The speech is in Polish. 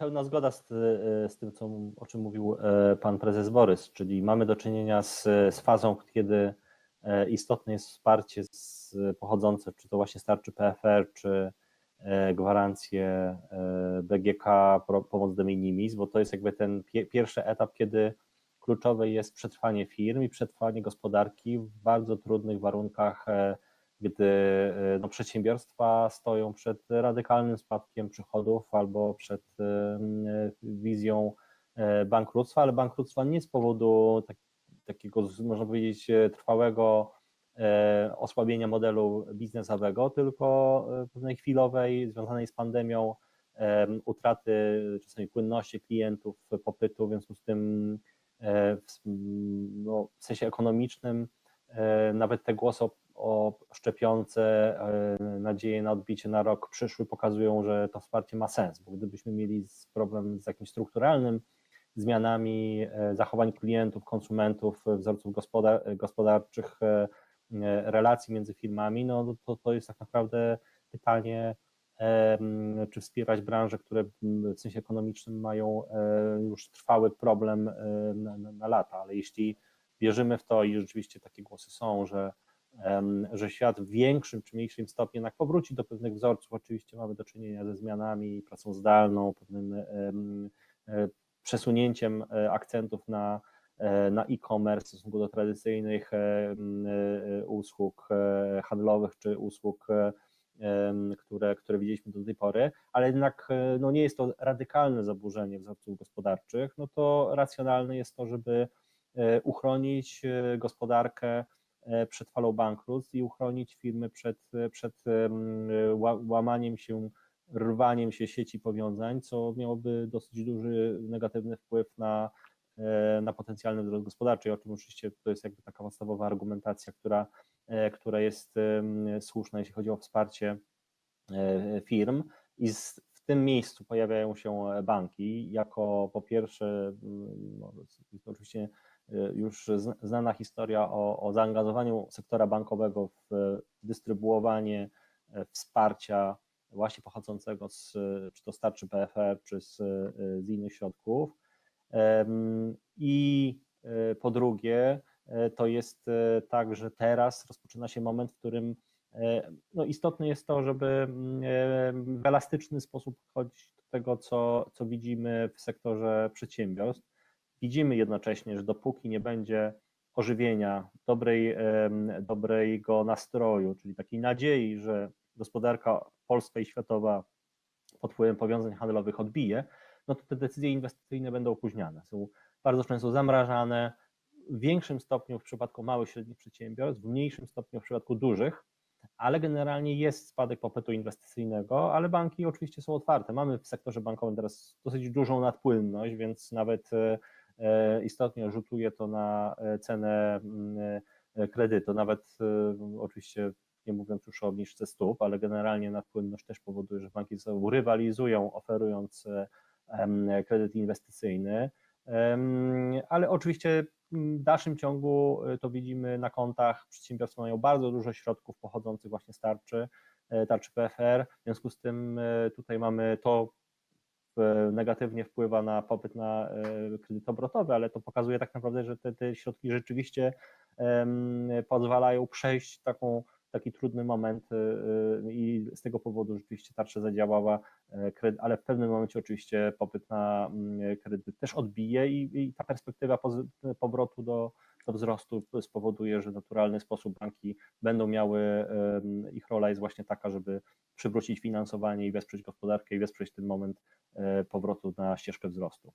pełna zgoda z, z tym, co, o czym mówił pan prezes Borys, czyli mamy do czynienia z, z fazą, kiedy istotne jest wsparcie z, pochodzące, czy to właśnie starczy PFR, czy gwarancje BGK, pomoc de minimis, bo to jest jakby ten pierwszy etap, kiedy kluczowe jest przetrwanie firm i przetrwanie gospodarki w bardzo trudnych warunkach, e, gdy e, no, przedsiębiorstwa stoją przed radykalnym spadkiem przychodów albo przed e, wizją bankructwa, ale bankructwa nie z powodu tak, takiego, można powiedzieć, trwałego osłabienia modelu biznesowego, tylko pewnej chwilowej, związanej z pandemią, utraty czasami płynności klientów, popytu, w związku z tym E, w, no, w sensie ekonomicznym e, nawet te głosy o, o szczepionce, e, nadzieje na odbicie na rok przyszły pokazują, że to wsparcie ma sens, bo gdybyśmy mieli problem z jakimś strukturalnym zmianami zachowań klientów, konsumentów, wzorców gospodar gospodarczych, relacji między firmami, no to, to jest tak naprawdę pytanie, czy wspierać branże, które w sensie ekonomicznym mają e, już trwały problem e, na, na, na lata, ale jeśli wierzymy w to i rzeczywiście takie głosy są, że, że świat w większym czy mniejszym stopniu jednak powróci do pewnych wzorców, oczywiście mamy do czynienia ze zmianami, pracą zdalną, pewnym e, przesunięciem akcentów na, na e-commerce w stosunku do tradycyjnych usług handlowych czy usług które, które widzieliśmy do tej pory, ale jednak e, no nie jest to radykalne zaburzenie wzorców gospodarczych, no to racjonalne jest to, żeby e, uchronić e, gospodarkę przed falą bankructw i uchronić firmy przed, przed łamaniem się, rwaniem się sieci powiązań, co miałoby dosyć duży negatywny wpływ na, na potencjalny wzrost gospodarczy, o czym oczywiście to jest jakby taka podstawowa argumentacja, która E, która jest słuszna, jeśli chodzi o wsparcie e, firm. I w tym miejscu pojawiają się banki. Jako po pierwsze, no, to oczywiście e, już znana historia o, o zaangażowaniu sektora bankowego w dystrybuowanie wsparcia właśnie pochodzącego z, czy to starczy PFR, czy z, z innych środków. I po drugie, E, to jest e, tak, że teraz rozpoczyna się moment, w którym e, no istotne jest to, żeby w elastyczny sposób podchodzić do tego, co, co widzimy w sektorze przedsiębiorstw. Widzimy jednocześnie, że dopóki nie będzie ożywienia, dobrej, dobrego nastroju, czyli takiej nadziei, że gospodarka polska i światowa pod wpływem powiązań handlowych odbije, no to te decyzje inwestycyjne będą opóźniane. Są bardzo często zamrażane, w większym stopniu w przypadku małych i średnich przedsiębiorstw, w mniejszym stopniu w przypadku dużych, ale generalnie jest spadek popytu inwestycyjnego, ale banki oczywiście są otwarte. Mamy w sektorze bankowym teraz dosyć dużą nadpłynność, więc nawet e, istotnie rzutuje to na e, cenę mm, kredytu, nawet oczywiście nie mówiąc już o obniżce stóp, ale generalnie nadpłynność też powoduje, że banki ze sobą rywalizują, oferując kredyt inwestycyjny, ale oczywiście w dalszym ciągu to widzimy na kontach, przedsiębiorstwa mają bardzo dużo środków pochodzących właśnie z tarczy, tarczy PFR, w związku z tym tutaj mamy to negatywnie wpływa na popyt na kredyt obrotowy, ale to pokazuje tak naprawdę, że te, te środki rzeczywiście pozwalają przejść taką taki trudny moment y, i z tego powodu rzeczywiście tarcza zadziałała, e, ale w pewnym momencie oczywiście popyt na mm, kredyt też odbije i, i ta perspektywa powrotu do, do wzrostu spowoduje, że w naturalny sposób banki będą miały, ich rola jest właśnie taka, żeby przywrócić finansowanie i wesprzeć gospodarkę i wesprzeć ten moment e, powrotu na ścieżkę wzrostu.